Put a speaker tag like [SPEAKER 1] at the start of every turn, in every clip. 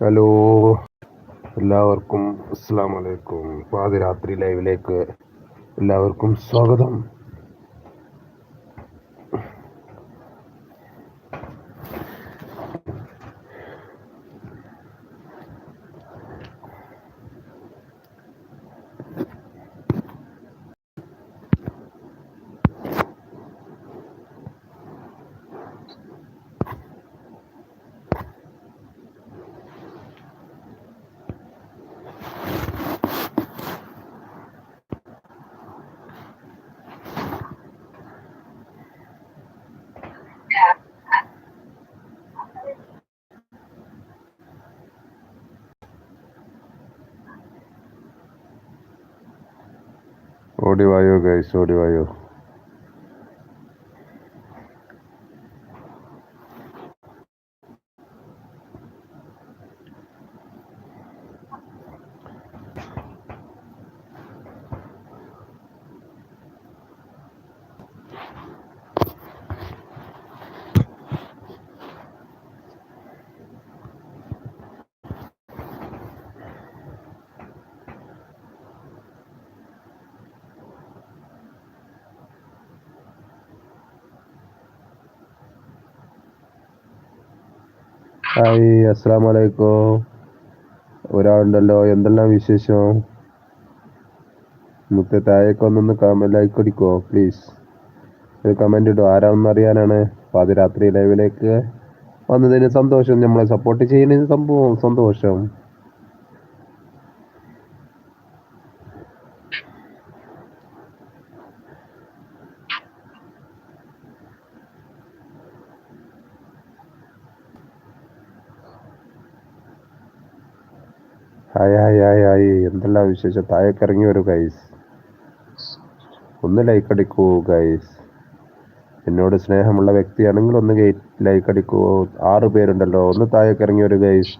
[SPEAKER 1] Hello എല്ലാവർക്കും അസ്സാം വലൈക്കും പാതിരാത്രി ലൈവിലേക്ക് എല്ലാവർക്കും സ്വാഗതം. ഓടി വായോ ഗൈസ് ഓടി വായോ ഹായ് അസ്സാം വലൈക്കും ഒരാളുണ്ടല്ലോ എന്തെല്ലാം വിശേഷം? മുത്തെ താഴേക്ക് ഒന്നൊന്ന് കമ ലൈക്ക് അടിക്കോ പ്ലീസ് ഒരു കമന്റ് ഇടും. ആരാണെന്ന് അറിയാനാണ്. പാതിരാത്രി ലൈവിലേക്ക് വന്നതിന് സന്തോഷം. നമ്മളെ സപ്പോർട്ട് ചെയ്യുന്നതിന് സംഭവം സന്തോഷം. ഹായ് ഹായ് ഹായ് ഹായ് എന്തെല്ലാം വിശേഷം? താഴേക്ക് ഇറങ്ങി വരൂ ഗൈസ് ഒന്ന് ലൈക്ക് അടിക്കൂ ഗൈസ് എന്നോട് സ്നേഹമുള്ള വ്യക്തിയാണെങ്കിൽ ഒന്ന് ലൈക്ക് അടിക്കൂ. ആറ് പേരുണ്ടല്ലോ ഒന്ന് താഴേക്ക് ഇറങ്ങി വരൂ ഗൈസ്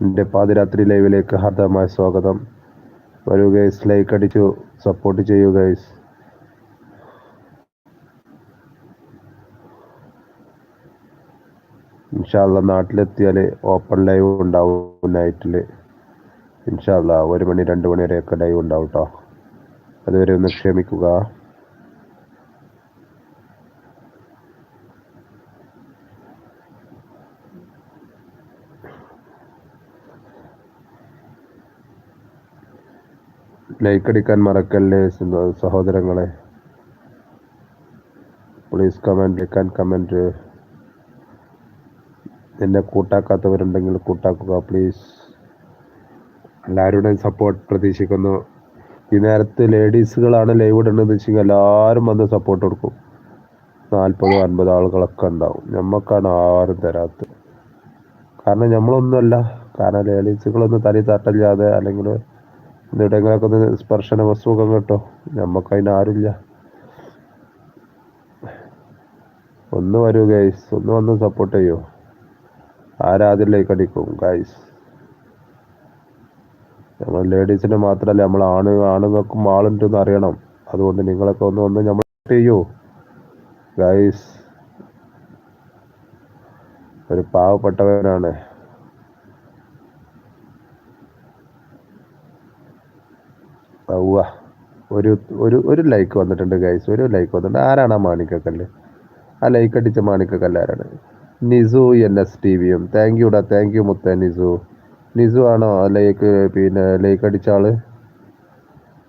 [SPEAKER 1] എന്റെ പാതിരാത്രി ലൈവിലേക്ക് ഹാർദമായ സ്വാഗതം. വരൂ ഗൈസ് ലൈക്ക് അടിച്ചു സപ്പോർട്ട് ചെയ്യൂ ഗൈസ് ഇൻഷാല്ല നാട്ടിലെത്തിയാൽ ഓപ്പൺ ലൈവ് ഉണ്ടാവും നൈറ്റിൽ ഇൻഷാല്ല ഒരു മണി രണ്ട് മണി വരെയൊക്കെ ലൈവ് ഉണ്ടാവും കേട്ടോ അതുവരെ ഒന്ന് ക്ഷമിക്കുക. ലൈക്ക് അടിക്കാൻ മറക്കല്ലേ സഹോദരങ്ങളെ? പ്ലീസ് കമന്റ് അടിക്കാൻ കമന്റ് എന്നെ കൂട്ടാക്കാത്തവരുണ്ടെങ്കിൽ കൂട്ടാക്കുക പ്ലീസ് എല്ലാവരുടെയും സപ്പോർട്ട് പ്രതീക്ഷിക്കുന്നു. ഈ നേരത്ത് ലേഡീസുകളാണ് ലൈവ് ഇടുന്നത് വെച്ചെങ്കിൽ എല്ലാവരും വന്ന് സപ്പോർട്ട് കൊടുക്കും. നാൽപ്പത് അൻപത് ആളുകളൊക്കെ ഉണ്ടാവും. നമ്മക്കാണ് ആരും തരാത്തത്. കാരണം നമ്മളൊന്നുമല്ല കാരണം ലേഡീസുകളൊന്നും തനി തട്ടല്ലാതെ അല്ലെങ്കിൽ എവിടെയെങ്കിലൊക്കെ ഒന്ന് സ്പർശന വസ്തുക്കം കേട്ടോ. നമുക്ക് ആരുമില്ല. ഒന്ന് വരൂ ഗൈസ് ഒന്ന് വന്ന് സപ്പോർട്ട് ചെയ്യോ? ആരാതിലേക്ക് അടിക്കും ഗൈസ് നമ്മൾ ലേഡീസിന് മാത്രമല്ല നമ്മൾ ആണ് ആണുങ്ങൾക്കും ആളുണ്ടെന്ന് അറിയണം. അതുകൊണ്ട് നിങ്ങളൊക്കെ ഒന്ന് ഒന്ന് നമ്മൾ ചെയ്യൂ. ഗൈസ് ഒരു പാവപ്പെട്ടവനാണ്. ഒരു ഒരു ഒരു ലൈക്ക് വന്നിട്ടുണ്ട് ഗൈസ് ഒരു ലൈക്ക് വന്നിട്ടുണ്ട്. ആരാണ് ആ മാണിക്കക്കല്ല്? ആ ലൈക്ക് അടിച്ച മാണിക്കക്കല്ല് ആരാണ് നിസു എൻ എസ് ടി വിയും. താങ്ക് യുടാ താങ്ക് യു മുത്ത നിസു. നിസു ആണോ? ലൈക്ക് പിന്നെ ലൈക്ക് അടിച്ച ആൾ?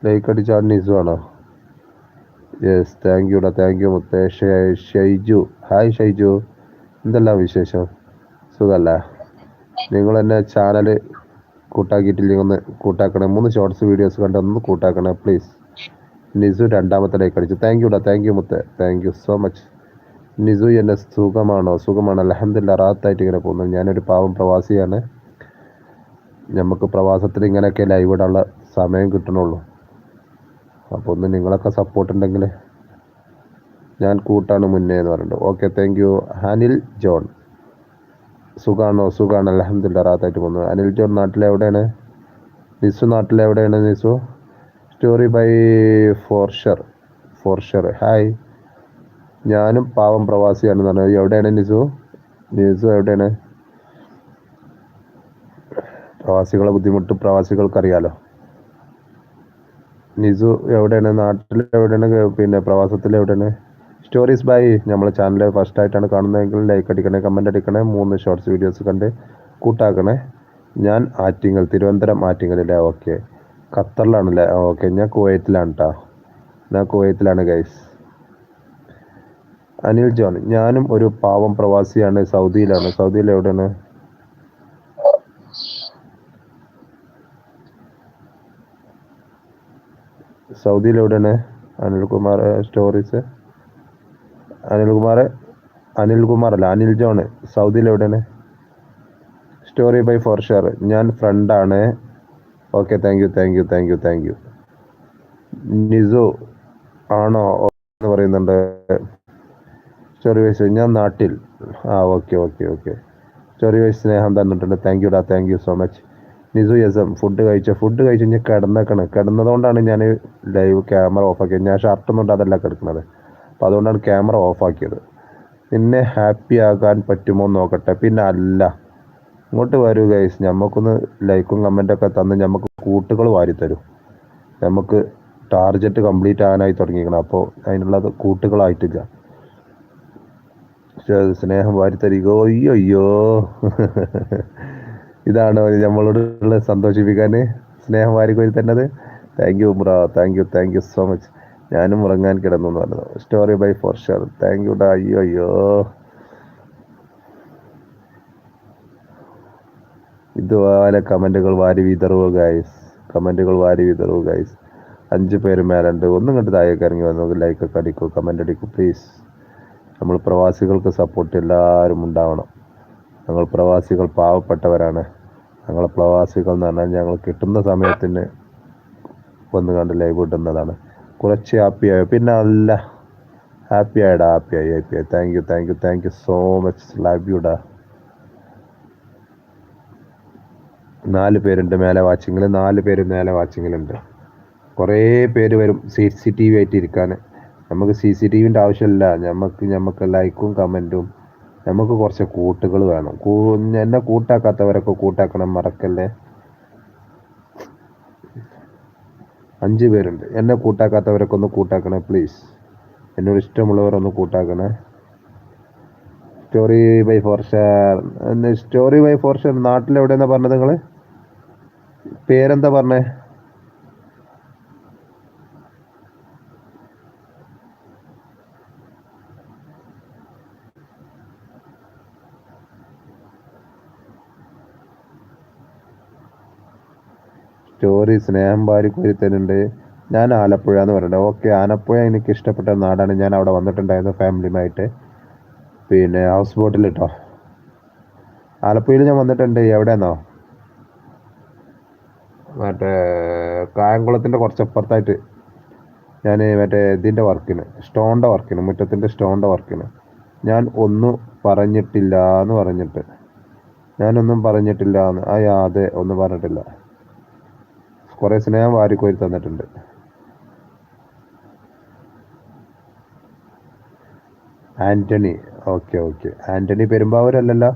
[SPEAKER 1] ലൈക്ക് അടിച്ച ആൾ നിസു ആണോ? യെസ് താങ്ക് യുടാ താങ്ക് യു മുത്ത. ഷൈജു. ഹായ് ഷൈജു. എന്തെല്ലാം വിശേഷം? സുഖല്ല? നിങ്ങൾ എന്നെ ചാനൽ കൂട്ടാക്കിയിട്ടില്ലെങ്കിൽ ഒന്ന് കൂട്ടാക്കണേ. മൂന്ന് ഷോർട്സ് വീഡിയോസ് കണ്ട് ഒന്ന് കൂട്ടാക്കണേ പ്ലീസ് നിസു രണ്ടാമത്തെ ലൈക്ക് അടിച്ചു. താങ്ക് യുടാ താങ്ക് യു മുത്ത. Thank you so much Nisu എന്നെ സുഖമാണോ? സുഖമാണ്. അലഹമില്ല റാത്തായിട്ട് ഇങ്ങനെ പോകുന്നു. ഞാനൊരു പാവം പ്രവാസിയാണ്. നമുക്ക് പ്രവാസത്തിൽ ഇങ്ങനെയൊക്കെ ലൈവ് ഇടാനുള്ള സമയം കിട്ടണുള്ളൂ. അപ്പോൾ ഒന്ന് നിങ്ങളൊക്കെ സപ്പോർട്ട് ഉണ്ടെങ്കിൽ ഞാൻ കൂട്ടാണ് മുന്നേ എന്ന് പറഞ്ഞിട്ട് okay thank you Anil John. സുഖാണോ? സുഖാണ്. അലഹമില്ല റാത്തായിട്ട് പോകുന്നു. അനിൽ ജോൺ നാട്ടിലെവിടെയാണ് Nisu നാട്ടിലെവിടെയാണ് Nisu? Story by for share for share hi ഞാനും പാവം പ്രവാസിയാണെന്ന് പറഞ്ഞത്. എവിടെയാണ് നിസു? നിസു എവിടെയാണ്? പ്രവാസികളെ ബുദ്ധിമുട്ട് പ്രവാസികൾക്കറിയാലോ. നിസു എവിടെയാണ്? നാട്ടിൽ എവിടെയാണ്? പിന്നെ പ്രവാസത്തിൽ എവിടെയാണ്? സ്റ്റോറീസ് ബൈ നമ്മളെ ചാനൽ ഫസ്റ്റ് ആയിട്ടാണ് കാണുന്നതെങ്കിൽ ലൈക്ക് അടിക്കണേ കമന്റ് അടിക്കണേ മൂന്ന് ഷോർട്സ് വീഡിയോസ് കണ്ട് കൂട്ടാക്കണേ. ഞാൻ ആറ്റിങ്ങൽ തിരുവനന്തപുരം ആറ്റിങ്ങലല്ലേ ഓക്കെ ഖത്തറിലാണല്ലേ? ഓക്കെ ഞാൻ കുവൈറ്റിലാണ് കേട്ടോ ഞാൻ കുവൈറ്റിലാണ് ഗൈസ് അനിൽ ജോൺ ഞാനും ഒരു പാവം പ്രവാസിയാണ് സൗദിയിലാണ്. സൗദിയിൽ എവിടെയാണ്? സൗദിയിൽ എവിടെയാണ്? അനിൽകുമാർ സ്റ്റോറീസ് അനിൽകുമാർ അനിൽകുമാർ അല്ല അനിൽ ജോൺ. സൗദിയിൽ എവിടെയാണ്? സ്റ്റോറി ബൈ ഫോർ ഷെയർ ഞാൻ ഫ്രണ്ടാണ് okay thank you thank you thank you thank you Nisu ആണോ? എന്ന് പറയുന്നുണ്ട്. സ്റ്റോറി വൈസ് ഞാൻ നാട്ടിൽ. ആ okay okay okay. Story wise സ്നേഹം തന്നിട്ടുണ്ട്. താങ്ക് യു ഡാ thank you so much Nisu യസം food കഴിച്ച? ഫുഡ് കഴിച്ച് ഞാൻ കിടന്നേക്കണ്. കിടന്നതുകൊണ്ടാണ് ഞാൻ ലൈവ് ക്യാമറ ഓഫ് ആക്കിയത്. ഞാൻ ഷർട്ടൊന്നും അതല്ല കിടക്കുന്നത്. അപ്പോൾ അതുകൊണ്ടാണ് ക്യാമറ ഓഫാക്കിയത് പിന്നെ ഹാപ്പി ആകാൻ പറ്റുമോ നോക്കട്ടെ. പിന്നെ അല്ല. ഇങ്ങോട്ട് വരൂ ഗൈസ് നമുക്കൊന്ന് ലൈക്കും കമന്റൊക്കെ തന്ന് നമുക്ക് കൂട്ടുകൾ വാരിത്തരും. നമുക്ക് ടാർജറ്റ് കംപ്ലീറ്റ് ആകാനായി തുടങ്ങിയിരിക്കണം. അപ്പോൾ അതിനുള്ളത് കൂട്ടുകളായിട്ടില്ല. പക്ഷേ സ്നേഹം വാരിത്തരികോ അയ്യോ അയ്യോ ഇതാണ് നമ്മളോടുള്ള സന്തോഷിപ്പിക്കാൻ സ്നേഹം വാരിക്കോരി തന്നത്. Thank you bro thank you thank you so much ഞാനും ഉറങ്ങാൻ കിടന്നു എന്ന് പറഞ്ഞത്. Story by for share thank you ഡാ അയ്യോ അയ്യോ ഇതുപോലെ കമന്റുകൾ വാരി വിതറുക ഗൈസ് കമന്റുകൾ വാരി വിതറുക ഗൈസ് അഞ്ച് പേര് മേലുണ്ട്. ഒന്നും കണ്ട് താഴേക്ക് ഇറങ്ങി വന്നു? ലൈക്കൊക്കെ അടിക്കൂ. കമന്റ് അടിക്കൂ പ്ലീസ് നമ്മൾ പ്രവാസികൾക്ക് സപ്പോർട്ട് എല്ലാവരും ഉണ്ടാവണം. ഞങ്ങൾ പ്രവാസികൾ പാവപ്പെട്ടവരാണ്. ഞങ്ങൾ പ്രവാസികൾ എന്ന് പറഞ്ഞാൽ ഞങ്ങൾ കിട്ടുന്ന സമയത്തിന് വന്ന് കണ്ട് ലൈവ് ഇടുന്നതാണ്. കുറച്ച് ഹാപ്പിയായോ പിന്നെ അല്ല ഹാപ്പി ആയിടാ ഹാപ്പി ആയി ഹാപ്പി ആയി. Thank you thank you thank you so much love യുടാ നാല് പേരുണ്ട് മേലെ വാച്ചിങ്ങിൽ നാല് പേര് മേലെ വാച്ചിങ്ങിലുണ്ട് കുറേ പേര് വരും. സി സി ടി വി ആയിട്ട് ഇരിക്കാൻ. നമുക്ക് സി സി ടി വിന്റെ ആവശ്യമില്ല നമുക്ക് നമുക്ക് ലൈക്കും കമന്റും നമുക്ക് കുറച്ച് കൂട്ടുകൾ വേണം. കൂ എന്നെ കൂട്ടാക്കാത്തവരൊക്കെ കൂട്ടാക്കണം മറക്കല്ലേ? അഞ്ച് പേരുണ്ട്. എന്നെ കൂട്ടാക്കാത്തവരൊക്കെ ഒന്ന് കൂട്ടാക്കണേ പ്ലീസ് എന്നോട് ഇഷ്ടമുള്ളവരൊന്ന് കൂട്ടാക്കണേ. Story by for share story by for share നാട്ടിലെവിടെയെന്നാ പറഞ്ഞത് നിങ്ങൾ പേരെന്താ പറഞ്ഞേ? സ്റ്റോറി സ്നേഹം കോരി തരുന്നുണ്ട് ഞാൻ ആലപ്പുഴ എന്ന് പറയുന്നത് ഓക്കെ ആലപ്പുഴ എനിക്ക് ഇഷ്ടപ്പെട്ട നാടാണ്. ഞാൻ അവിടെ വന്നിട്ടുണ്ടായിരുന്നു ഫാമിലിയുമായിട്ട്. പിന്നെ ഹൗസ് ബോട്ടിൽ കേട്ടോ ആലപ്പുഴയിൽ ഞാൻ വന്നിട്ടുണ്ട്. എവിടെയെന്നോ? മറ്റേ കായംകുളത്തിന്റെ കുറച്ചപ്പുറത്തായിട്ട്. ഞാൻ മറ്റേ ഇതിന്റെ വർക്കിന് സ്റ്റോണിന്റെ വർക്കിന് മുറ്റത്തിന്റെ സ്റ്റോണിന്റെ വർക്കിന്. ഞാൻ ഒന്നും പറഞ്ഞിട്ടില്ല എന്ന് പറഞ്ഞിട്ട്. ഞാനൊന്നും പറഞ്ഞിട്ടില്ല എന്ന് ആ അതെ ഒന്നും പറഞ്ഞിട്ടില്ല. കുറേ സ്നേഹം വാരിക്കോരി തന്നിട്ടുണ്ട്. ആന്റണി. Okay okay. ആന്റണി പെരുമ്പാവൂരല്ലല്ലോ?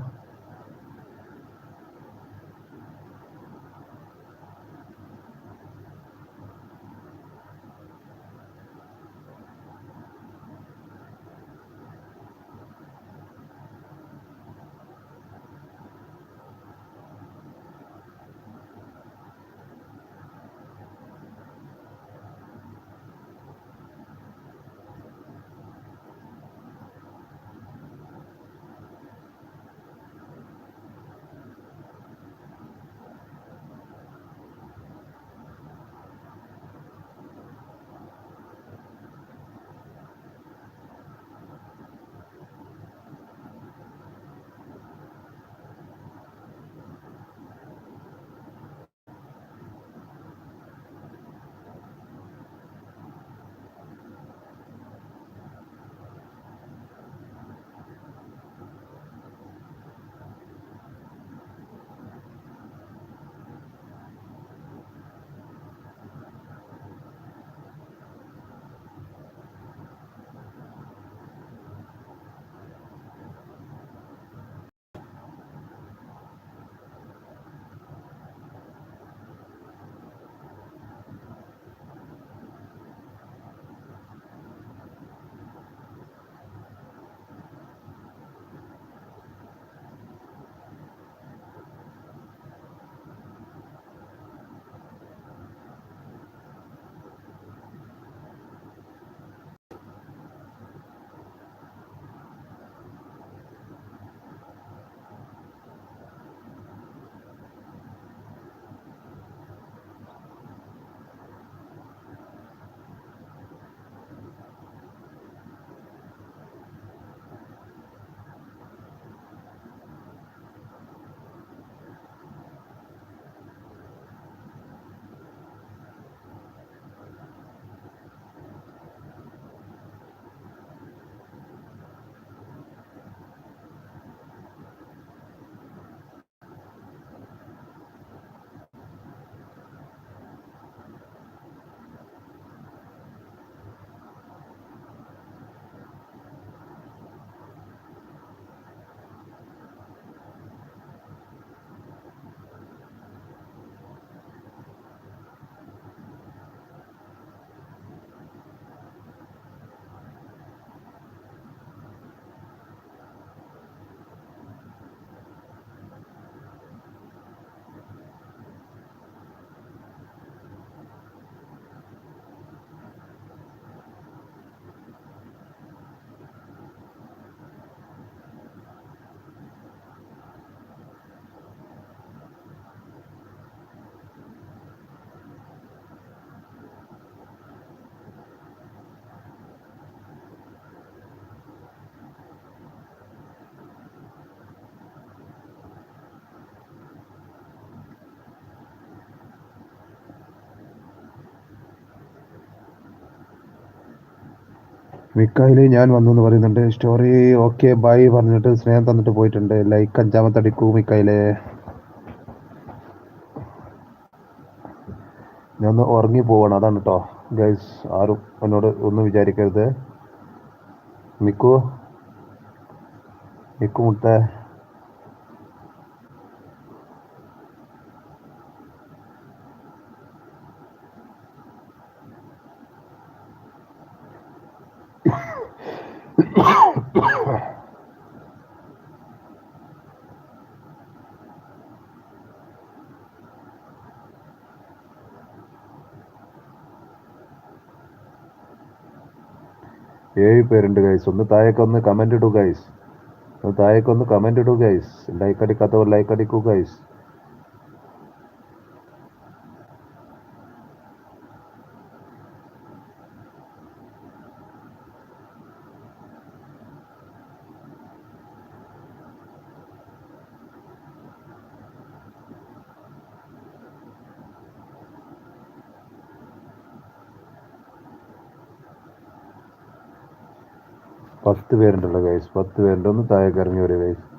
[SPEAKER 1] മിക്കായിൽ ഞാൻ വന്നു എന്ന് പറയുന്നുണ്ട്. സ്റ്റോറി ഓക്കെ ബൈ പറഞ്ഞിട്ട് സ്നേഹം തന്നിട്ട് പോയിട്ടുണ്ട്. ലൈക്ക് അഞ്ചാമത്തെ അടിക്കൂ മിക്കായിലെ. ഞാൻ ഒന്ന് ഉറങ്ങി പോവാണ്. അതാണ് കേട്ടോ ഗൈസ് ആരും എന്നോട് ഒന്നും വിചാരിക്കരുത്. മിക്കു മിക്കു മുട്ട പേരുണ്ട് ഗൈസ് ഒന്ന് താഴേക്ക് ഒന്ന് കമന്റ് ഇടൂ ഗൈസ് ഒന്ന് താഴേക്ക് ഒന്ന് കമന്റ് ഇടൂ ഗൈസ് ലൈക്ക് അടിക്കാത്തവർ ലൈക്ക് അടിക്കൂ ഗൈസ് പത്ത് പേരുണ്ടല്ലോ ഗൈസ് പത്ത് പേരുണ്ട്. ഒന്ന് താഴേക്ക് ഇറങ്ങി വരും ഗൈസ്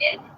[SPEAKER 2] It